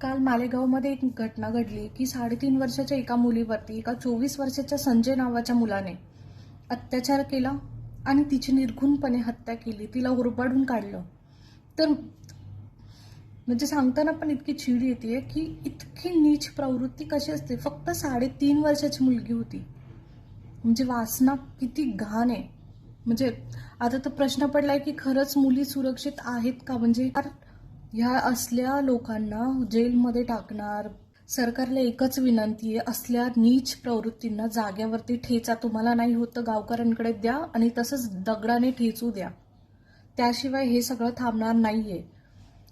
काल मालेगावमध्ये एक घटना घडली की साडेतीन वर्षाच्या एका मुलीवरती एका चोवीस वर्षाच्या संजय नावाच्या मुलाने अत्याचार केला आणि तिची निर्घुणपणे हत्या केली. तिला उरबाडून काढलं. तर म्हणजे सांगताना पण इतकी चीड येते की इतकी नीच प्रवृत्ती कशी असते. फक्त साडेतीन वर्षाची मुलगी होती. म्हणजे वासना किती घाण आहे. म्हणजे आता तर प्रश्न पडलाय की खरंच मुली सुरक्षित आहेत का? म्हणजे फार ह्या असल्या लोकांना जेलमध्ये टाकणार. सरकारला एकच विनंती आहे असल्या नीच प्रवृत्तींना जाग्यावरती ठेचा. तुम्हाला नाही होत गावकऱ्यांकडे द्या आणि तसंच दगडाने ठेचू द्या. त्याशिवाय हे सगळं थांबणार नाही आहे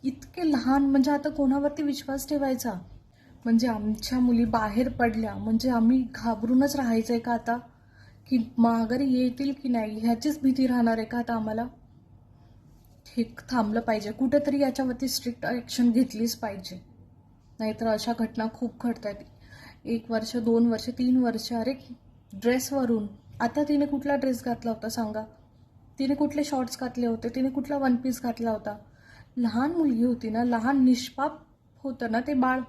इतके लहान म्हणजे आता कोणावरती विश्वास ठेवायचा? म्हणजे आमच्या मुली बाहेर पडल्या म्हणजे आम्ही घाबरूनच राहायचं आहे का आता? की माघारी येतील की नाही ह्याचीच भीती राहणार आहे का आता आम्हाला? हे थांबलं पाहिजे. कुठेतरी याच्यावरती स्ट्रिक्ट ॲक्शन घेतलीच पाहिजे. नाहीतर अशा घटना खूप घडत आहेत एक वर्ष दोन वर्ष तीन वर्ष अरे ड्रेसवरून आता तिने कुठला ड्रेस घातला होता सांगा? तिने कुठले शॉर्ट्स घातले होते? तिने कुठला वन पीस घातला होता? लहान मुलगी होती ना लहान निष्पाप होतं ना ते बाळ.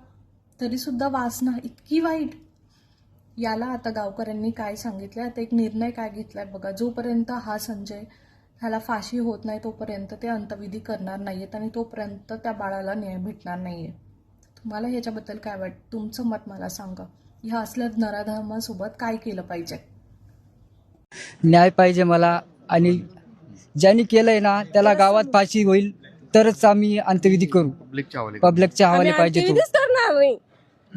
तरीसुद्धा वासना इतकी वाईट. याला आता गावकऱ्यांनी काय सांगितलं आता एक निर्णय काय घेतला आहे बघा. जोपर्यंत हा संजय ह्याला फाशी होत नाही तोपर्यंत ते अंतविधी करणार नाहीयेत आणि तोपर्यंत त्या बाळाला न्याय भेटणार नाहीये. तुम्हाला ह्याच्याबद्दल काय वाटतं तुमचं मत मला सांगा. ह्या असल्या नराधमासोबत काय केलं पाहिजे? न्याय पाहिजे मला आणि ज्यांनी केलंय ना त्याला गावात फाशी होईल तरच आम्ही अंत्यविधी करू. पब्लिकच्या हवाले पब्लिकच्या हवाले आम्ही पाहिजे तो. अंत्यविधीच करणार नाही.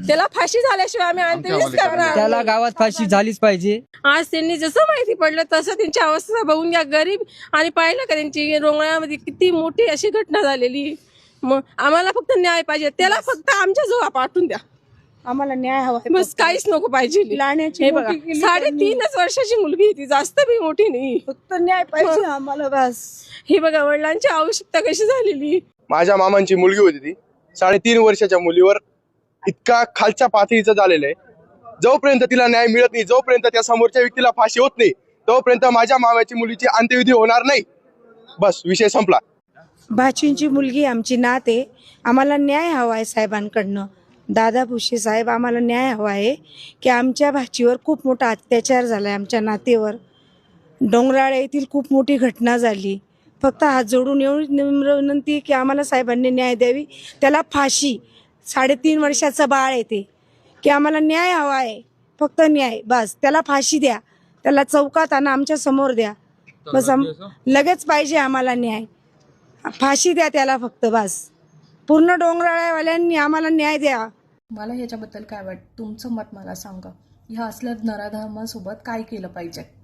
त्याला फाशी झाल्याशिवाय आम्ही अंत्यविधीच हवाले करणार त्याला. गावात फाशी झालीच पाहिजे. आज त्यांनी जसं माहिती पडलं तसं त्यांची अवस्था बघून घ्या गरीब आणि पाहिलं का त्यांची रोंगळ्यामध्ये किती मोठी अशी घटना झालेली. मग आम्हाला फक्त न्याय पाहिजे. त्याला फक्त आमच्या जवळ पाठवून द्या. आम्हाला न्याय हवा आहे बस काहीच नको पाहिजे. लहाण्याची हे बघा मोठी केली साडेतीनच वर्षाची मुलगी आहे ती. जास्त बी मोठी नाही. फक्त न्याय पाहिजे आम्हाला बस. ही बघा वडिलांची आवश्यकता कशी झालेली? माझ्या मामांची मुलगी होती ती. साडेतीन वर्षाच्या मुलीवर इतका खालच्या पातळीचं झालेलं आहे. जोपर्यंत तिला न्याय मिळत नाही जोपर्यंत त्या समोरच्या व्यक्तीला फाशी होत नाही तोपर्यंत माझ्या मामाची मुलीची अंत्यविधी होणार नाही. बस विषय संपला. भाचींची मुलगी आमची नाते आम्हाला न्याय हवा आहे साहेबांकडनं. दादा भुसे साहेब आम्हाला न्याय हवा आहे की आमच्या भाचीवर खूप मोठा अत्याचार झाला आहे आमच्या नातेवर. डोंगराळ येथील खूप मोठी घटना झाली. फक्त हात जोडून एवढी विनंती की आम्हाला साहेबांनी न्याय द्यावी. त्याला फाशी साडेतीन वर्षाचं बाळ आहे ते की आम्हाला न्याय हवा आहे. फक्त न्याय बस. त्याला फाशी द्या. त्याला चौकात आणा आमच्यासमोर द्या. बस आम लगेच पाहिजे आम्हाला न्याय. फाशी द्या त्याला फक्त बस. पूर्ण डोंगराळ्यावाल्यांनी आम्हाला न्याय द्या. मला ह्याच्याबद्दल काय वाटतं तुमचं मत मला सांगा. ह्या असल्या नराधमासोबत काय केलं पाहिजे?